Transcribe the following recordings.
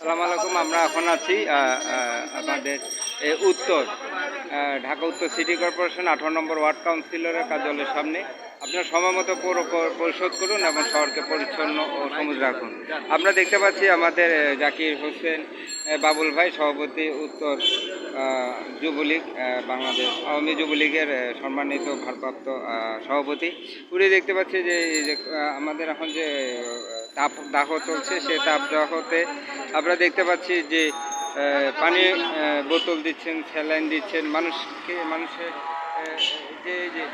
সালাম আলাইকুম, আমরা এখন আছি আমাদের উত্তর ঢাকা উত্তর সিটি কর্পোরেশন আঠারো নম্বর ওয়ার্ড কাউন্সিলরের কার্যালয়ের সামনে। আপনারা সময় মতো পৌর পরিশোধ করুন এবং শহরকে পরিচ্ছন্ন ও সবুজ রাখুন। আমরা দেখতে পাচ্ছি আমাদের জাকির হোসেন বাবুল ভাই, সভাপতি, উত্তর যুবলীগ বাংলাদেশ আওয়ামী যুবলীগের সম্মানিত ভারপ্রাপ্ত সভাপতি। উনি দেখতে পাচ্ছি যে আমাদের এখন যে তাপ দাহ চলছে, সে তাপ দাহতে আমরা দেখতে পাচ্ছি যে পানি বোতল দিচ্ছেন, স্যালাইন দিচ্ছেন, মানুষকে মানুষের যে যে,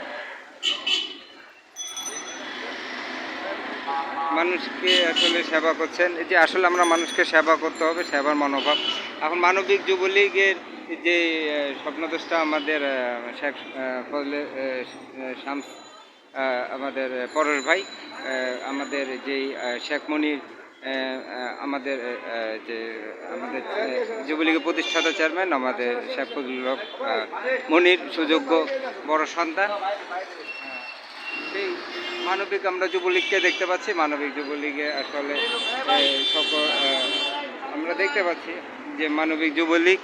মানুষকে আসলে সেবা করছেন। এই যে আসলে আমরা মানুষকে সেবা করতে হবে, সেবার মনোভাব। এখন মানবিক যুবলীগের যে স্বপ্নদোষটা আমাদের শেখ ফজলে শামস আমাদের পরেশ ভাই আমাদের যেই আহ, শেখ মনির আহ, আহ, আমাদের যে আমাদের যুবলীগের প্রতিষ্ঠাতা চেয়ারম্যান আমাদের শেখ ফজলুল হক মনির সুযোগ্য বড় সন্তান। সেই মানবিক আমরা যুবলীগকে দেখতে পাচ্ছি। মানবিক যুবলীগে আসলে সকল আমরা দেখতে পাচ্ছি যে মানবিক যুবলীগ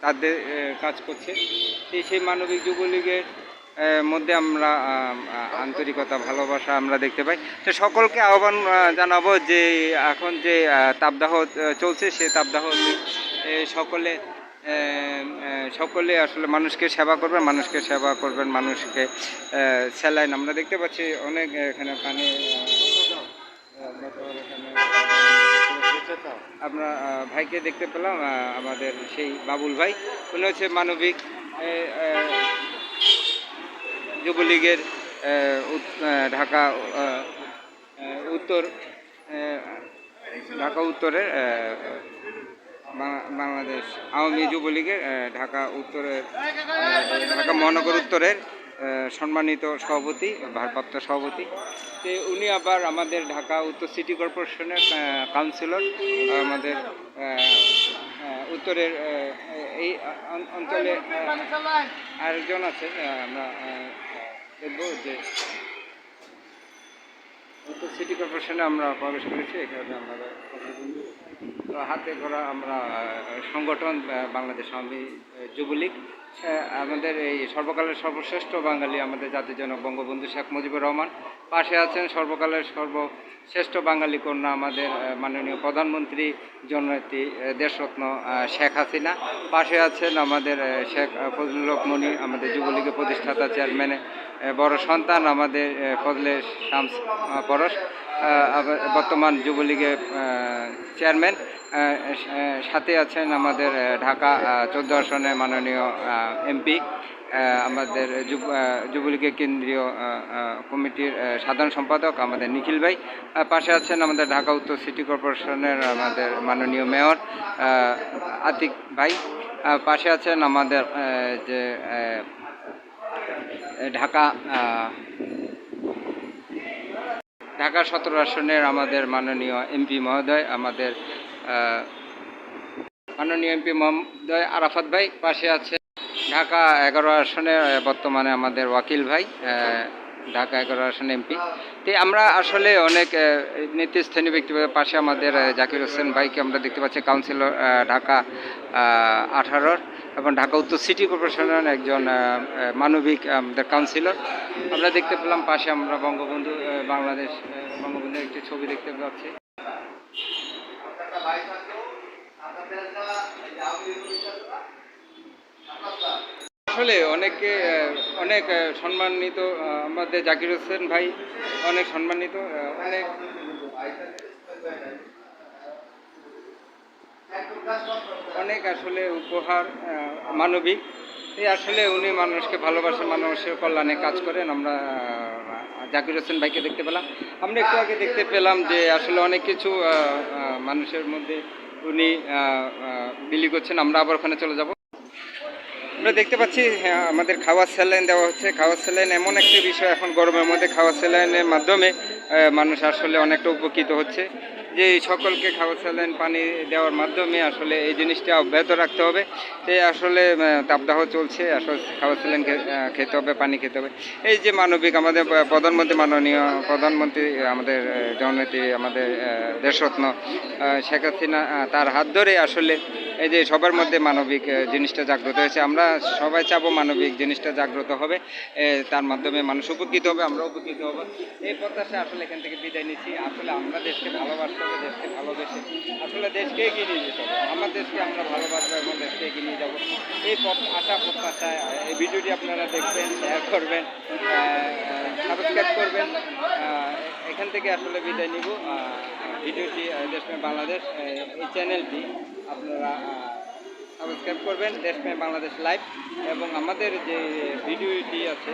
তাদের কাজ করছে। সেই সেই মানবিক যুবলীগের মধ্যে আমরা আন্তরিকতা, ভালোবাসা আমরা দেখতে পাই। তো সকলকে আহ্বান জানাব যে এখন যে তাপদাহ চলছে, সে তাপদাহ সকলে সকলে আসলে মানুষকে সেবা করবেন, মানুষকে সেবা করবেন, মানুষকে স্যালাইন। আমরা দেখতে পাচ্ছি অনেক এখানে পানি আমরা ভাইকে দেখতে পেলাম আমাদের সেই বাবুল ভাই। উনি হচ্ছে মানবিক যুবলীগের ঢাকা উত্তর ঢাকা উত্তরের বাংলাদেশ আওয়ামী যুবলীগের ঢাকা উত্তরের ঢাকা মহানগর উত্তরের সম্মানিত সভাপতি, ভারপ্রাপ্ত সভাপতি। তো উনি আবার আমাদের ঢাকা উত্তর সিটি কর্পোরেশনের কাউন্সিলর আমাদের উত্তরের এই অঞ্চলে আরেকজন আছেন আমরা দেখব যে তো সিটি কর্পোরেশনে আমরা প্রবেশ করেছি এখানে আমরা হাতে করা আমরা সংগঠন বাংলাদেশ আওয়ামী যুবলীগ আমাদের এই সর্বকালের সর্বশ্রেষ্ঠ বাঙালি আমাদের জাতির জনক বঙ্গবন্ধু শেখ মুজিবুর রহমান। পাশে আছেন সর্বকালের সর্বশ্রেষ্ঠ বাঙালি কন্যা আমাদের মাননীয় প্রধানমন্ত্রী জননেত্রী দেশরত্ন শেখ হাসিনা। পাশে আছেন আমাদের শেখ ফজলুল মনি, আমাদের যুবলীগের প্রতিষ্ঠাতা চেয়ারম্যানে বড় সন্তান আমাদের ফজলে শামস পরশ বর্তমান যুবলীগের চেয়ারম্যান। সাথে আছেন আমাদের ঢাকা চোদ্দ আসনের মাননীয় এমপি। আমাদের যুব যুবলীগের কেন্দ্রীয় কমিটির সাধারণ সম্পাদক আমাদের নিখিল ভাই। পাশে আছেন আমাদের ঢাকা উত্তর সিটি কর্পোরেশনের আমাদের মাননীয় মেয়র আতিক ভাই। পাশে আছেন আমাদের যে ঢাকা ঢাকা সতেরো আসনের আমাদের মাননীয় এমপি মহোদয়, আমাদের মাননীয় এমপি মহোদয় আরাফাত ভাই পাশে আছে। ঢাকা এগারো আসনে বর্তমানে আমাদের ওয়াকিল ভাই ঢাকা এগারো আসন এমপি। তো আমরা আসলে অনেক নেতৃস্থানীয় ব্যক্তি পাশে আমাদের জাকির হোসেন ভাইকে আমরা দেখতে পাচ্ছি, কাউন্সিলর ঢাকা আঠারোর এবং ঢাকা উত্তর সিটি কর্পোরেশনের একজন মানবিক আমাদের কাউন্সিলর। আমরা দেখতে পেলাম পাশে আমরা বঙ্গবন্ধু বাংলাদেশ বঙ্গবন্ধুর একটি ছবি দেখতে পাচ্ছি। আসলে অনেকে অনেক সম্মানিত আমাদের জাকির হোসেন ভাই অনেক সম্মানিত অনেক অনেক আসলে উপহার মানবিক। আসলে উনি মানুষকে ভালোবাসেন মানুষের কল্যাণে কাজ করেন। আমরা জাকির হোসেন ভাইকে দেখতে পেলাম। আমরা একটু আগে দেখতে পেলাম যে আসলে অনেক কিছু মানুষের মধ্যে উনি বিলি করছেন আমরা আবার ওখানে চলে যাব। আমরা দেখতে পাচ্ছি আমাদের খাওয়ার স্যালাইন দেওয়া হচ্ছে। খাওয়ার স্যালাইন এমন একটি বিষয় এখন গরমের মধ্যে। খাওয়ার স্যালাইনের মাধ্যমে মানুষ আসলে অনেকটা উপকৃত হচ্ছে। যে সকলকে খাবার স্যালাইন পানি দেওয়ার মাধ্যমে আসলে এই জিনিসটা অব্যাহত রাখতে হবে। তো আসলে তাপদাহ চলছে, আসলে খাবার স্যালাইন খেতে হবে, পানি খেতে হবে। এই যে মানবিক, আমাদের প্রধানমন্ত্রী মাননীয়, প্রধানমন্ত্রী, আমাদের জননেত্রী, আমাদের দেশরত্ন শেখ হাসিনা তার হাত ধরে আসলে এই যে সবার মধ্যে মানবিক জিনিসটা জাগ্রত হয়েছে। আমরা সবাই চাবো মানবিক জিনিসটা জাগ্রত হবে তার মাধ্যমে মানুষ উপকৃত হবে আমরা উপকৃত হব। এই প্রত্যাশা আসলে এখান থেকে বিদায় নিচ্ছি। আসলে আমরা দেশকে ভালোবাসতে হবে দেশকে ভালোবেসে আসলে দেশকে এগিয়ে নিয়ে যেতে হবে। আমার দেশকে আমরা ভালোবাসবো এবং দেশকে এগিয়ে নিয়ে যাব। এই আশা প্রত্যাশায় এই ভিডিওটি আপনারা দেখবেন শেয়ার করবেন সাবস্ক্রাইব করবেন। এখান থেকে আসলে বিদায় নিব। ভিডিওটি দেশপ্রেম বাংলাদেশ এই চ্যানেলটি আপনারা সাবস্ক্রাইব করবেন দেশপ্রেম বাংলাদেশ লাইভ এবং আমাদের যে ভিডিওটি আছে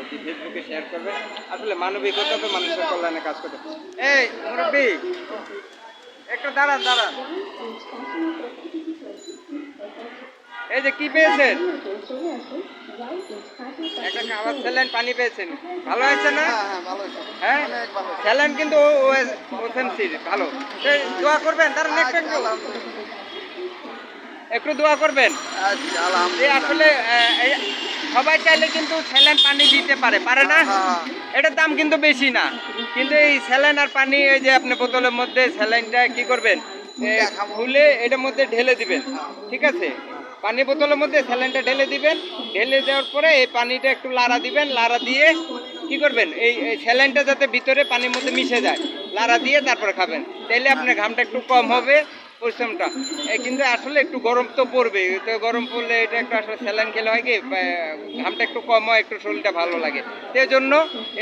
এটি ফেসবুকে শেয়ার করবেন। আসলে মানবিকতা তো মানুষের কল্যাণে কাজ করতে এই মুরব্বী একটু দাঁড়ান দাঁড়ান। এই যে কি পেয়েছেন? একটা খাবার স্যালাইন পানি পেয়েছেন। ভালো হয়েছে না? হ্যাঁ স্যালাইন কিন্তু ভালো। দোয়া করবেন তার নেক্সট একটু দোয়া করবেন? এই আসলে এই সবাই চাইলে কিন্তু স্যালাইন পানি দিতে পারে পারে না? এটার দাম কিন্তু বেশি না। কিন্তু এই স্যালাইন আর পানি এই যে আপনি বোতলের মধ্যে স্যালাইনটা কি করবেন? খুলে এটার মধ্যে ঢেলে দিবেন ঠিক আছে? পানি বোতলের মধ্যে স্যালাইনটা ঢেলে দিবেন ঢেলে দেওয়ার পরে এই পানিটা একটু লাড়া দিবেন লাড়া দিয়ে কি করবেন? এই এই স্যালাইনটা যাতে ভিতরে পানির মধ্যে মিশে যায় লাড়া দিয়ে তারপরে খাবেন। তাইলে আপনার ঘামটা একটু কম হবে পরিশ্রমটা। কিন্তু আসলে একটু গরম তো পড়বে তো গরম পড়লে এটা একটু আসলে স্যালাইন খেলে হয় কি ঘামটা একটু কম হয় একটু শরীরটা ভালো লাগে। সেই জন্য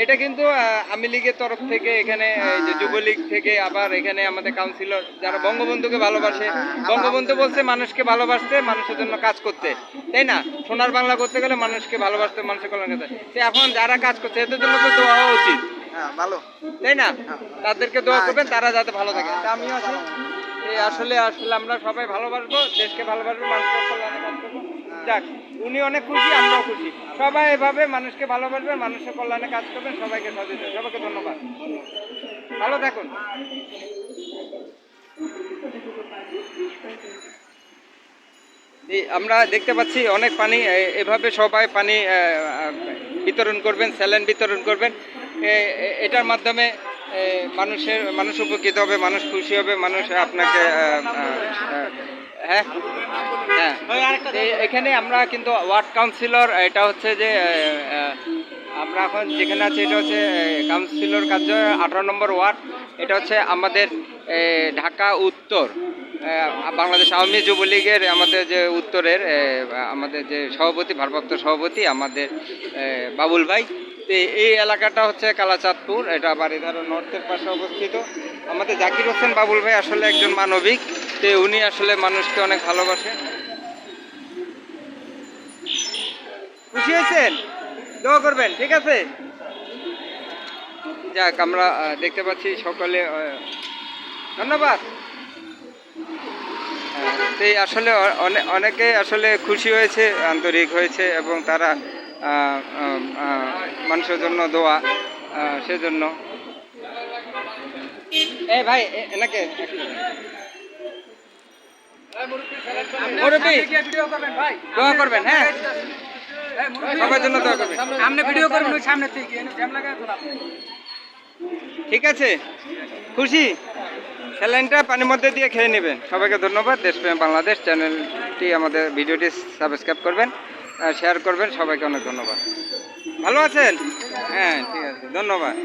এটা কিন্তু আমি লীগের তরফ থেকে এখানে যে যুবলীগ থেকে আবার এখানে আমাদের কাউন্সিলর যারা বঙ্গবন্ধুকে ভালোবাসে বঙ্গবন্ধু বলছে মানুষকে ভালোবাসতে মানুষের জন্য কাজ করতে। তাই না? সোনার বাংলা করতে গেলে মানুষকে ভালোবাসতে মানুষের কল্যাণ করতে। তো এখন যারা কাজ করছে এদের জন্য তো দোয়া হওয়া উচিত। হ্যাঁ ভালো। তাই না? তাদেরকে দোয়া করবেন তারা যাতে ভালো থাকে। আমিও আছি আসলে আসলে আমরা সবাই ভালোবাসবো, দেশকে ভালোবাসবো মানুষের কল্যাণে যাক, উনি অনেক খুশি, আমরাও খুশি। সবাই এভাবে মানুষকে ভালোবাসবেন মানুষের কল্যাণে কাজ করবেন, সবাইকে সদিত সবাইকে ধন্যবাদ। ভালো থাকুন। আমরা দেখতে পাচ্ছি অনেক পানি এভাবে সবাই পানি বিতরণ করবেন, স্যালাইন বিতরণ করবেন। এটার মাধ্যমে মানুষের মানুষ উপকৃত হবে মানুষ খুশি হবে মানুষ আপনাকে হ্যাঁ? হ্যাঁ। এখানে আমরা কিন্তু ওয়ার্ড কাউন্সিলর এটা হচ্ছে যে আমরা এখন যেখানে আছি এটা হচ্ছে কাউন্সিলর কার্য আঠারো নম্বর ওয়ার্ড। এটা হচ্ছে আমাদের ঢাকা উত্তর। বাংলাদেশ আওয়ামী যুবলীগের আমাদের যে উত্তরের আমাদের যে সভাপতি, ভারপ্রাপ্ত সভাপতি, আমাদের বাবুল ভাই। এই এলাকাটা হচ্ছে কালাচাঁদপুর, এটা বাড়িধারা নর্থের পাশে অবস্থিত। আমাদের জাকির হোসেন বাবুল ভাই আসলে একজন মানবিক, তো উনি আসলে মানুষকে অনেক ভালোবাসে। খুশি হয়েছেন? দোয়া করবেন, ঠিক আছে? যাক, আমরা দেখতে পাচ্ছি সকলে ধন্যবাদ। তো এই আসলে অ- অনে- অনেকে আসলে খুশি হয়েছে আন্তরিক হয়েছে এবং তারা মানুষের জন্য দোয়া সেজন্য। এই ভাই এ- এনাকে দোয়া করবেন হ্যাঁ। সবার জন্য দোয়া করবেন। সামনে ভিডিও করবেন ওই সামনে থেকে। ঠিক আছে। খুশি? স্যালাইনটা পানির মধ্যে দিয়ে খেয়ে নেবেন। সবাইকে ধন্যবাদ। দেশপ্রেম বাংলাদেশ চ্যানেলটি আমাদের ভিডিওটি সাবস্ক্রাইব করবেন আর শেয়ার করবেন। সবাইকে অনেক ধন্যবাদ। ভালো আছেন? হ্যাঁ ঠিক আছে। ধন্যবাদ।